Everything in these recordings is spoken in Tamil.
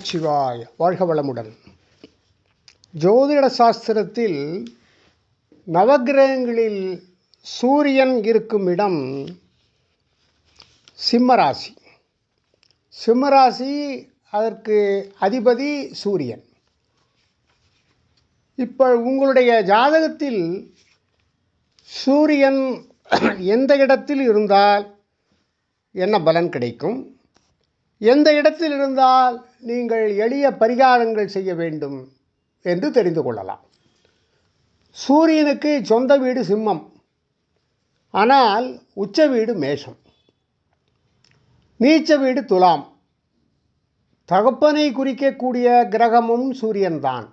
சிவாய் வாழ்க வளமுடன். ஜோதிட சாஸ்திரத்தில் நவக்கிரகங்களில் சூரியன் இருக்கும் இடம் சிம்மராசி. சிம்மராசி அதற்கு அதிபதி சூரியன். இப்போ உங்களுடைய ஜாதகத்தில் சூரியன் எந்த இடத்தில் இருந்தால் என்ன பலன் கிடைக்கும்? எந்த இடத்தில் இருந்தால் நீங்கள் எளிய பரிகாரங்கள் செய்ய வேண்டும் என்று தெரிந்து கொள்ளலாம். சூரியனுக்கு சொந்த வீடு சிம்மம். ஆனால் உச்ச வீடு மேஷம். நீச்ச வீடு துலாம். தகப்பனை குறிக்கக்கூடிய கிரகமும் சூரியன்தான்.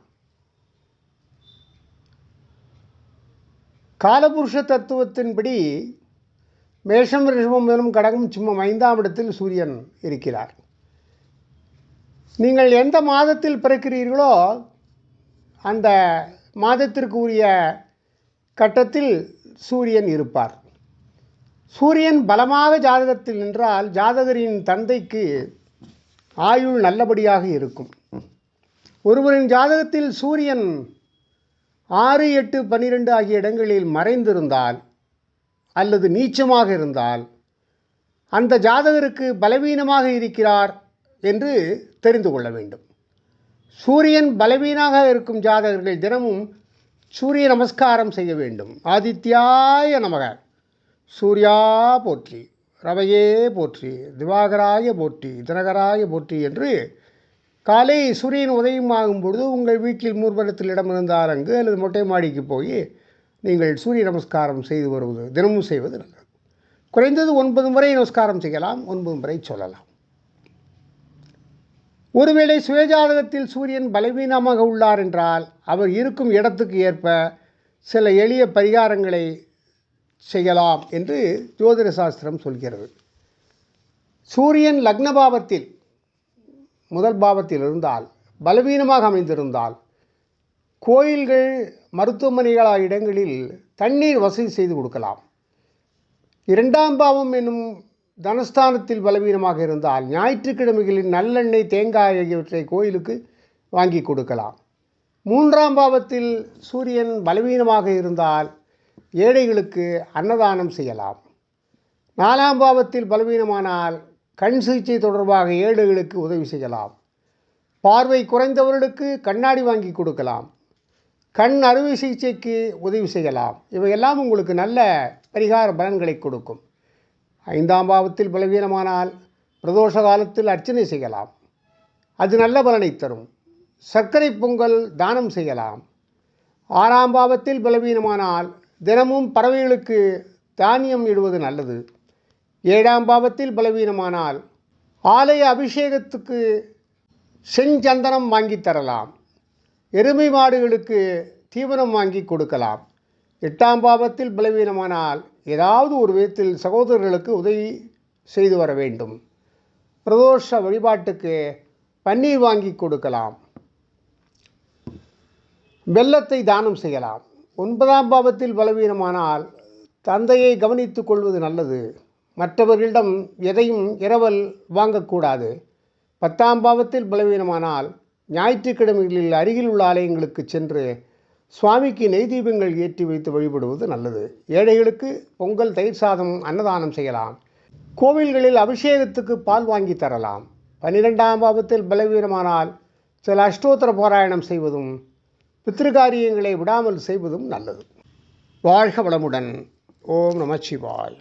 காலபுருஷ தத்துவத்தின்படி மேஷம் ரிஷபம் மேலும் கடகம் சிம்மம் ஐந்தாம் இடத்தில் சூரியன் இருக்கிறார். நீங்கள் எந்த மாதத்தில் பிறக்கிறீர்களோ அந்த மாதத்திற்கு உரிய கட்டத்தில் சூரியன் இருப்பார். சூரியன் பலமாக ஜாதகத்தில் நின்றால் ஜாதகரின் தந்தைக்கு ஆயுள் நல்லபடியாக இருக்கும். ஒருவரின் ஜாதகத்தில் சூரியன் ஆறு எட்டு பன்னிரெண்டு ஆகிய இடங்களில் மறைந்திருந்தால் அல்லது நீச்சமாக இருந்தால் அந்த ஜாதகருக்கு பலவீனமாக இருக்கிறார். என்று தெரிந்து கொள்ள வேண்டும். சூரியன் பலவீனாக இருக்கும் ஜாதகர்கள் தினமும் சூரிய நமஸ்காரம் செய்ய வேண்டும். ஆதித்யாய நமக. சூர்யா போற்றி ரவையே போற்றி திவாகராய போற்றி தினகராய போற்றி என்று காலை சூரியன் உதயம் ஆகும் பொழுது உங்கள் வீட்டில் மூர்வலத்தில் இடம் இருந்தால் அங்கு அல்லது மொட்டை மாடிக்கு போய் நீங்கள் சூரிய நமஸ்காரம் செய்து வருவது தினமும் செய்வது நல்லது. குறைந்தது ஒன்பது முறை நமஸ்காரம் செய்யலாம் ஒன்பது முறை சொல்லலாம். ஒருவேளை சுயஜாதகத்தில் சூரியன் பலவீனமாக உள்ளார் என்றால் அவர் இருக்கும் இடத்துக்கு ஏற்ப சில எளிய பரிகாரங்களை செய்யலாம் என்று ஜோதிட சாஸ்திரம் சொல்கிறது. சூரியன் லக்ன பாவத்தில் முதல் பாவத்தில் இருந்தால் பலவீனமாக அமைந்திருந்தால் கோயில்கள் மருத்துவமனைகள் இடங்களில் தண்ணீர் வசதி செய்து கொடுக்கலாம். இரண்டாம் பாவம் என்னும் தனஸ்தானத்தில் பலவீனமாக இருந்தால் ஞாயிற்றுக்கிழமைகளில் நல்லெண்ணெய் தேங்காய் ஆகியவற்றை கோயிலுக்கு வாங்கி கொடுக்கலாம். மூன்றாம் பாவத்தில் சூரியன் பலவீனமாக இருந்தால் ஏழைகளுக்கு அன்னதானம் செய்யலாம். நாலாம் பாவத்தில் பலவீனமானால் கண் சிகிச்சை தொடர்பாக ஏழைகளுக்கு உதவி செய்யலாம். பார்வை குறைந்தவர்களுக்கு கண்ணாடி வாங்கி கொடுக்கலாம். கண் அறுவை சிகிச்சைக்கு உதவி செய்யலாம். இவையெல்லாம் உங்களுக்கு நல்ல பரிகார பலன்களை கொடுக்கும். ஐந்தாம் பாவத்தில் பலவீனமானால் பிரதோஷ காலத்தில் அர்ச்சனை செய்யலாம். அது நல்ல பலனை தரும். சர்க்கரை பொங்கல் தானம் செய்யலாம். ஆறாம் பாவத்தில் பலவீனமானால் தினமும் பறவைகளுக்கு தானியம் இடுவது நல்லது. ஏழாம் பாவத்தில் பலவீனமானால் ஆலய அபிஷேகத்துக்கு செஞ்சந்தனம் வாங்கி தரலாம். எருமை மாடுகளுக்கு தீவனம் வாங்கி கொடுக்கலாம். எட்டாம் பாவத்தில் பலவீனமானால் ஏதாவது ஒரு விதத்தில் சகோதரர்களுக்கு உதவி செய்து வர வேண்டும். பிரதோஷ வழிபாட்டுக்கு பன்னீர் வாங்கி கொடுக்கலாம். வெள்ளத்தை தானம் செய்யலாம். ஒன்பதாம் பாவத்தில் பலவீனமானால் தந்தையை கவனித்துக் கொள்வது நல்லது. மற்றவர்களிடம் எதையும் இரவல் வாங்கக்கூடாது. பத்தாம் பாவத்தில் பலவீனமானால் ஞாயிற்றுக்கிழமைகளில் அருகில் உள்ள ஆலயங்களுக்கு சென்று சுவாமிக்கு நெய் தீபங்கள் ஏற்றி வைத்து வழிபடுவது நல்லது. ஏழைகளுக்கு பொங்கல் தயிர் சாதம் அன்னதானம் செய்யலாம். கோவில்களில் அபிஷேகத்துக்கு பால் வாங்கி தரலாம். பன்னிரெண்டாம் பாவத்தில் பலவீனமானால் சில அஷ்டோத்திர பாராயணம் செய்வதும் பித்திருக்காரியங்களை விடாமல் செய்வதும் நல்லது. வாழ்க வளமுடன். ஓம் நமச்சிவாய்